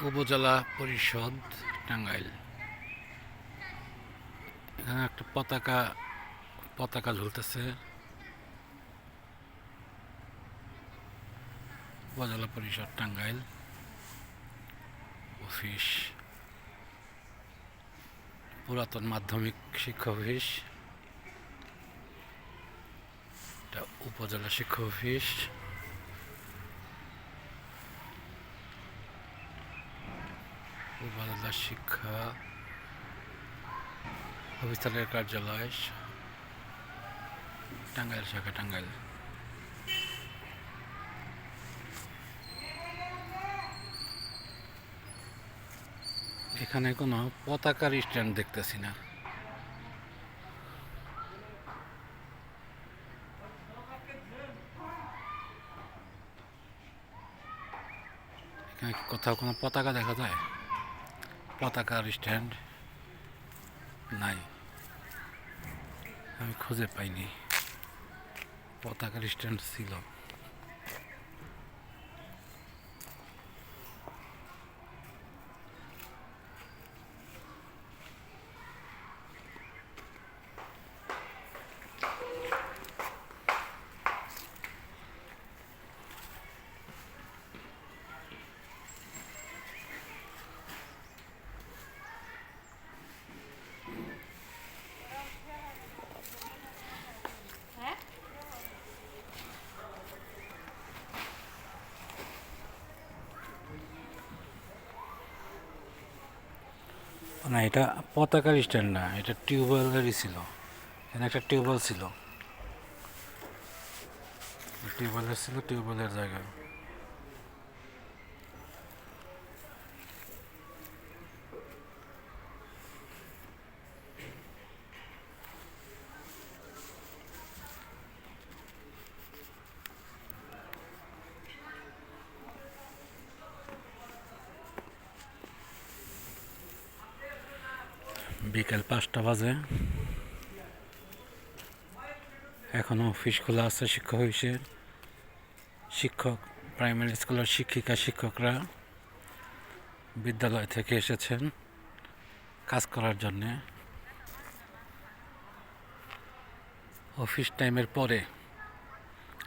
উপজেলা পরিষদ, টাঙ্গাইল। এখানে একটা পতাকা পতাকা ঝুলতেছে। উপজেলা পরিষদ, টাঙ্গাইল। অফিস। পুরাতন মাধ্যমিক শিক্ষা অফিস। উপজেলা শিক্ষা অফিস। উপজেলা শিক্ষা অফিসারের কার্যালয় টাঙ্গাইল শাখা, টাঙ্গাইল। এখানে কোনো পতাকার স্ট্যান্ড দেখতেছি না। এখানে কোথাও কোনো পতাকা দেখা যায়? পতাকার স্ট্যান্ড নাই। আমি খুঁজে পাইনি। পতাকার স্ট্যান্ড ছিল। না, এটা পতাকার স্ট্যান্ড না, এটা টিউবওয়েলেরই ছিল। এখানে একটা টিউবওয়েল ছিল। টিউবওয়েলের ছিল, টিউবওয়েলের জায়গায় বিকেল পাঁচটা বাজে। এখনও অফিস খোলা আছে, শিক্ষক অফিসে শিক্ষক প্রাইমারি স্কুলের শিক্ষিকা, শিক্ষকরা বিদ্যালয় থেকে এসেছেন কাজ করার জন্যে। অফিস টাইমের পরে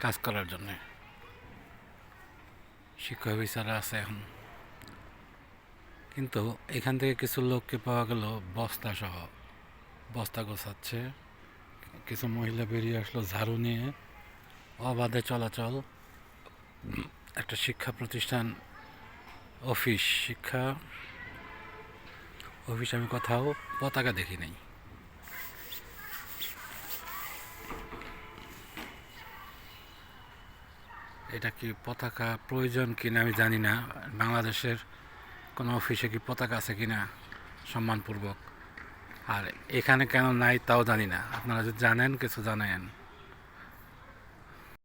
কাজ করার জন্যে। শিক্ষক অফিসাররা আছে এখন। কিন্তু এখান থেকে কিছু লোককে পাওয়া গেল বস্তা সহ। বস্তা গোছাচ্ছে। কিছু মহিলা বেরিয়ে আসলো ঝাড়ু নিয়ে। অবাধে চলাচল। একটা শিক্ষা প্রতিষ্ঠান, অফিস, শিক্ষা অফিস আমি কোথাও পতাকা দেখি নাই। এটা কি পতাকা প্রয়োজন কিনা আমি জানি না। বাংলাদেশের কোনো অফিসে কি পতাকা আছে কি না সম্মানপূর্বক? আর এখানে কেন নাই তাও জানি না। আপনারা যদি জানেন, কিছু জানায়েন।